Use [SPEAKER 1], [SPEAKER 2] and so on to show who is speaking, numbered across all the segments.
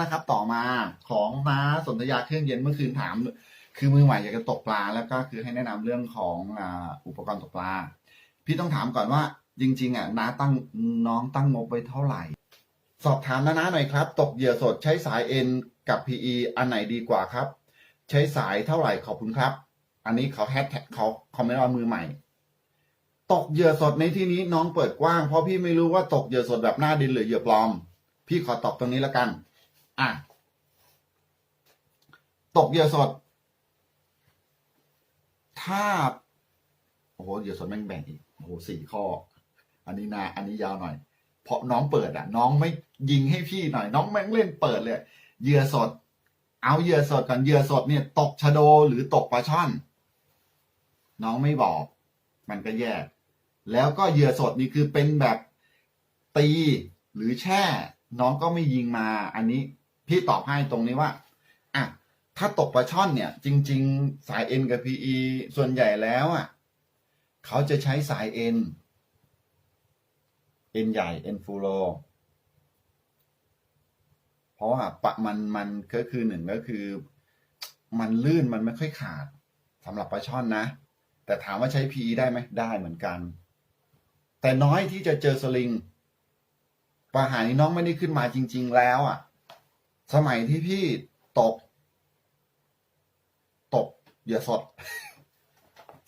[SPEAKER 1] นะครับ ต่อมาของน้าสนธยาเครื่องเย็นเมื่อคืนถาม คือมือใหม่อยากจะตกปลา แล้วก็คือให้แนะนำเรื่องของอ่าอุปกรณ์ตกปลา พี่ต้องถามก่อนว่าจริง ๆ อะน้าตั้งน้องตั้งงบไว้เท่าไหร่ สอบถามน้าหน่อยครับ ตกเหยื่อสดใช้สายเอ็นกับ PE อันไหนดีกว่าครับ ใช้สายเท่าไหร่ขอบคุณครับ อันนี้เขาแฮชแท็กเขาคอมเมนต์ว่ามือใหม่ตกเหยื่อสดในที่นี้น้องเปิดกว้างเพราะพี่ไม่รู้ว่าตกเหยื่อสดแบบหน้าดินหรือเหยื่อปลอม พี่ขอตอบตรงนี้แล้วกัน อะ ตกเหยื่อสด ถ้า โอ้โหเหยื่อสดแม่งแบ่งอีก โอ้โหสี่ข้อ อันนี้นาอันนี้ยาวหน่อย เพราะน้องเปิดอะ น้องไม่ยิงให้พี่หน่อย น้องแม่งเล่นเปิดเลย เหยื่อสด เอาเหยื่อสดก่อนเหยื่อสดเนี่ย ตกชะโดหรือตกปลาช่อน น้องไม่บอก มันก็แยกแล้วก็เหยื่อสดนี่คือเป็นแบบตีหรือแช่ น้องก็ไม่ยิงมาอันนี้ พี่ตอบให้ตรงนี้ว่าอะถ้าตกปลาช่อนเนี่ย จริง ๆ สาย N กับ PE ส่วนใหญ่แล้วอะเขาจะใช้สาย N N ใหญ่ N ฟูโรเพราะว่าปะมันมันก็คือหนึ่งก็คือ มันลื่นมันไม่ค่อยขาดสำหรับปลาช่อนนะ แต่ถามว่าใช้ PE ได้ไหมได้เหมือนกัน แต่น้อยที่จะเจอสลิงปลาหายน้องไม่ได้ขึ้นมาจริง ๆ แล้วอะ สมัยที่พี่ตก ตกเหยื่อสด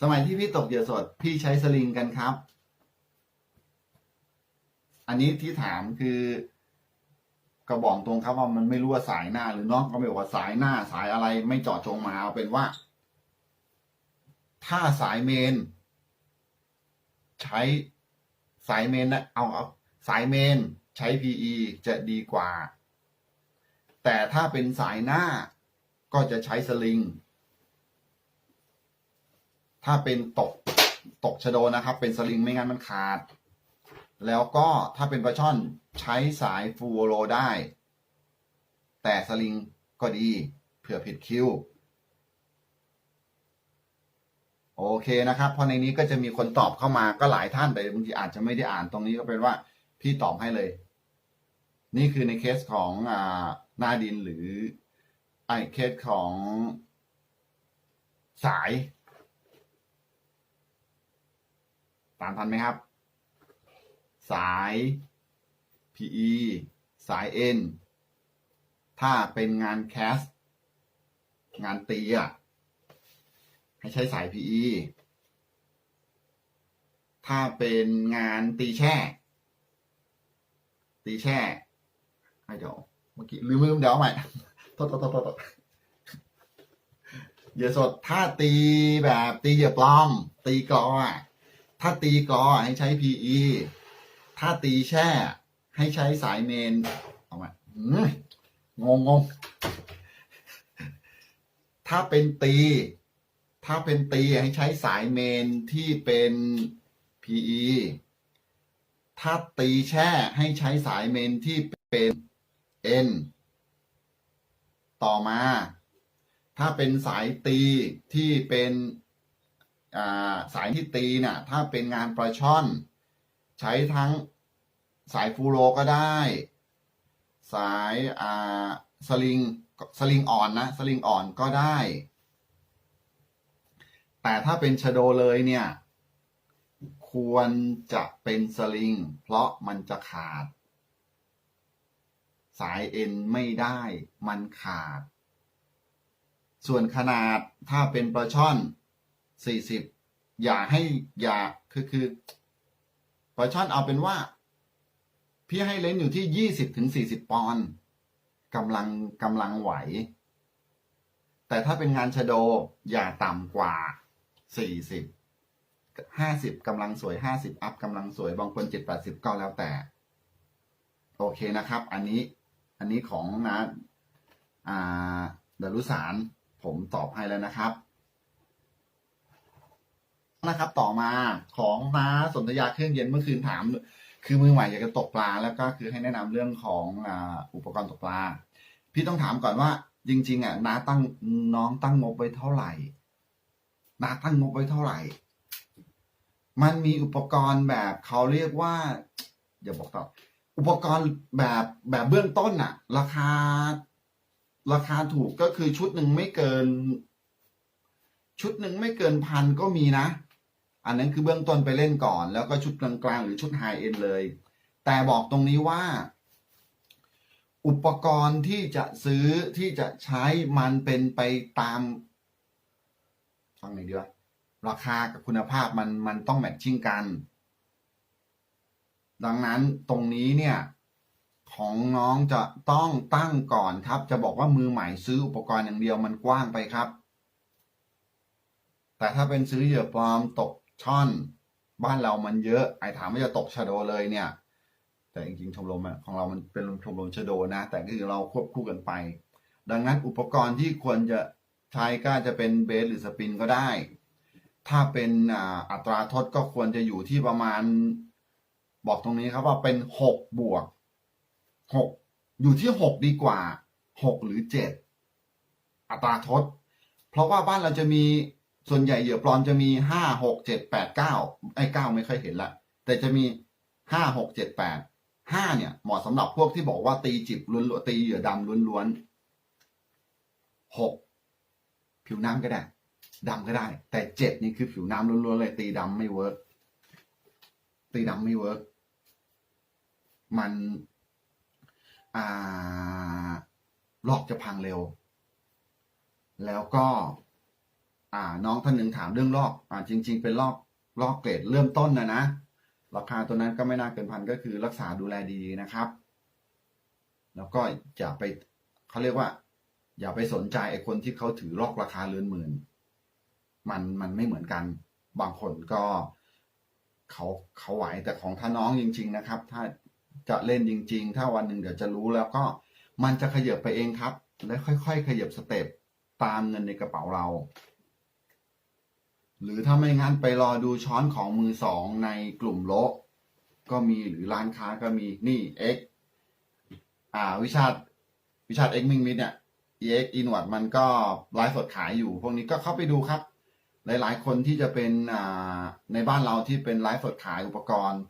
[SPEAKER 1] สมัยที่พี่ตกเหยื่อสด พี่ใช้สลิงกันครับ อันนี้ที่ถามคือก็บอกตรงครับว่ามันไม่รู้ว่าสายหน้าหรือน้องก็ไม่บอกว่าสายหน้าสายอะไรไม่เจาะจงมาเอาเป็นว่า ถ้าสายเมน ใช้สายเมนนะเอาเอาสายเมน ใช้ PE จะดีกว่า แต่ถ้าเป็นสายหน้าก็จะใช้สลิง ถ้าเป็นตกตกชะโดนะครับ เป็นสลิงไม่งั้นมันขาด แล้วก็ถ้าเป็นปลาช่อนใช้สายฟูโรได้ แต่สลิงก็ดีเผื่อผิดคิวโอเคนะครับ เพราะในนี้ก็จะมีคนตอบเข้ามาก็หลายท่านแต่บางทีอาจจะไม่ได้อ่านตรงนี้ก็เป็นว่าพี่ตอบให้เลย นี่คือในเคสของอ่า หน้าดินหรือไอเคสของสายตามทันไหมครับ สาย PE สาย N ถ้าเป็นงานแคส งานตีอะให้ใช้สาย PE ถ้าเป็นงานตีแช่ ตีแช่ให้เดี๋ยว เมื่อกี้ลืมลืมเดี๋ยวใหม่โทษโทษโทษเหยื่อสดถ้าตีแบบตีเหยื่อปลอมตีกออะถ้าตีกอให้ใช้ PE ถ้าตีแช่ ให้ใช้สายเมนเอามาหืงงงงถ้าเป็นตี ถ้าเป็นตีให้ใช้สายเมนที่เป็น PE ถ้าตีแช่ให้ใช้สายเมนที่เป็น N ต่อมา ถ้าเป็นสายตีที่เป็นาสายที่ตีน่ะถ้าเป็นงานปลาช่อน ใช้ทั้งสายฟูโรก็ได้ สายาสลิงสลิงอ่อนนะสลิงอ่อนก็ได้ แต่ถ้าเป็นชโดเลยเนี่ย ควรจะเป็นสลิง เพราะมันจะขาด สายเอ็นไม่ได้มันขาด ส่วนขนาดถ้าเป็นปลาช่อนสี่สิบอย่าให้อย่าคือคือปลาช่อนเอาเป็นว่า พี่ให้เลนส์อยู่ที่ยี่สิบถึงสี่สิบปอนด์กำลังกำลังไหว แต่ถ้าเป็นงานชะโด อย่าต่ำกว่าสี่สิบห้าสิบกำลังสวยห้าสิบอัพกำลังสวย บางคนเจ็ดแปดสิบก็แล้วแต่ โอเคนะครับ อันนี้ อันนี้ของนะอ่าดารุสารผมตอบให้แล้วนะครับนะครับ ต่อมาของน้าสนธยาเครื่องเย็นเมื่อคืนถาม คือมือใหม่อยากจะตกปลา แล้วก็คือให้แนะนำเรื่องของอ,อุปกรณ์ตกปลา พี่ต้องถามก่อนว่า จริง ๆ อะน้าตั้งน้องตั้งงบไว้เท่าไหร่น้าตั้งงบไว้เท่าไหร่ มันมีอุปกรณ์แบบเขาเรียกว่าอย่าบอกต่อ อุปกรณ์แบบแบบเบื้องต้นอะราคา ราคาถูกก็คือชุดหนึ่งไม่เกิน ชุดหนึ่งไม่เกินพันก็มีนะ อันนั้นคือเบื้องต้นไปเล่นก่อน แล้วก็ชุดกลางๆหรือชุดไฮเอ็นเลย แต่บอกตรงนี้ว่า อุปกรณ์ที่จะซื้อที่จะใช้มันเป็นไปตามฟังหน่อยดีวะราคากับคุณภาพมันมันต้องแมทชิ่งกัน ดังนั้นตรงนี้เนี่ยของน้องจะต้องตั้งก่อนครับ จะบอกว่ามือใหม่ซื้ออุปกรณ์อย่างเดียวมันกว้างไปครับ แต่ถ้าเป็นซื้อเหยื่อปลอมตกช่อน บ้านเรามันเยอะ ไอ้ถามว่าจะตกชะโดเลยเนี่ย แต่จริงๆชมรมอะของเรามันเป็นชมรมชะโดนะ แต่ก็คือเราควบคู่กันไป ดังนั้นอุปกรณ์ที่ควรจะใช้ก็จะเป็นเบสหรือสปินก็ได้ ถ้าเป็นอัตราทดก็ควรจะอยู่ที่ประมาณ บอกตรงนี้ครับว่าเป็นหกบวกหกอยู่ที่หกดีกว่าหกหรือเจ็ดอัตราทด เพราะว่าบ้านเราจะมีส่วนใหญ่เหยื่อปลอมจะมีห้าหกเจ็ดแปดเก้าไอ้เก้าไม่ค่อยเห็นละ แต่จะมีห้าหกเจ็ดแปดห้าเนี่ยเหมาะสำหรับพวกที่บอกว่าตีจิบล้วนๆตีเหยื่อดำล้วนๆหกผิวน้ำก็ได้ดำก็ได้ แต่เจ็ดนี่คือผิวน้ำล้วนๆเลย ตีดำไม่เวิร์กตีดำไม่เวิร์ก มันอ่าลอกจะพังเร็ว แล้วก็น้องท่านหนึ่งถามเรื่องลอกอจริง ๆ เป็นลอกลอกเกรดเริ่มต้นนะนะ ราคาตัวนั้นก็ไม่น่าเกินพันก็คือรักษาดูแลดีๆนะครับ แล้วก็อย่าไปเขาเรียกว่า อย่าไปสนใจไอ้คนที่เขาถือลอกราคาเรือนหมื่น มันมันไม่เหมือนกัน บางคนก็เขาเขาไหวแต่ของท่าน้องจริง ๆ นะครับ ถ้า จะเล่นจริง ๆ ถ้าวันหนึ่งเดี๋ยวจะรู้แล้วก็มันจะขยับไปเองครับ และค่อย ๆ ขยับสเต็ปตามเงินในกระเป๋าเรา หรือถ้าไม่งั้นไปรอดูช้อนของมือสองในกลุ่มโลก็มีหรือร้านค้าก็มีนี่ X อ่า วิชาตวิชาติ X มิงมิดเนี่ย EX อินวัดมันก็ไลฟ์สดขายอยู่ พวกนี้ก็เข้าไปดูครับ หลายๆ คนที่จะเป็นในบ้านเราที่เป็นไลฟ์สดขายอุปกรณ์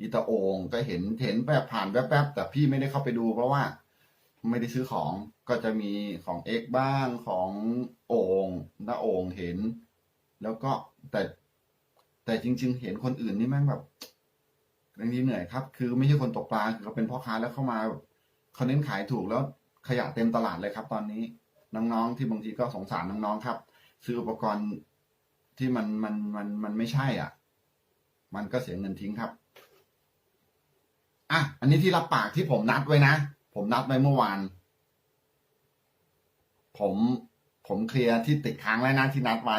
[SPEAKER 1] อีตาโองก็เห็นเห็นแบบผ่านแวบๆแต่พี่ไม่ได้เข้าไปดู เพราะว่าไม่ได้ซื้อของก็จะมีของ X บ้างของโองหน้าโอ่งเห็น แล้วก็แต่แต่จริง ๆ เห็นคนอื่นนี่แม่งแบบบางทีเหนื่อยครับ คือไม่ใช่คนตกปลาคือเขาเป็นพ่อค้าแล้วเข้ามาเขาเน้นขายถูกแล้วขยะเต็มตลาดเลยครับ ตอนนี้น้องๆที่บางทีก็สงสารน้องๆครับ ซื้ออุปกรณ์ที่มันมันมันมันไม่ใช่อะ มันก็เสียเงินทิ้งครับ อะอันนี้ที่รับปากที่ผมนัดไว้นะ ผมนัดไว้เมื่อวาน ผมผมเคลียร์ที่ติดค้างแล้วนะที่นัดไว้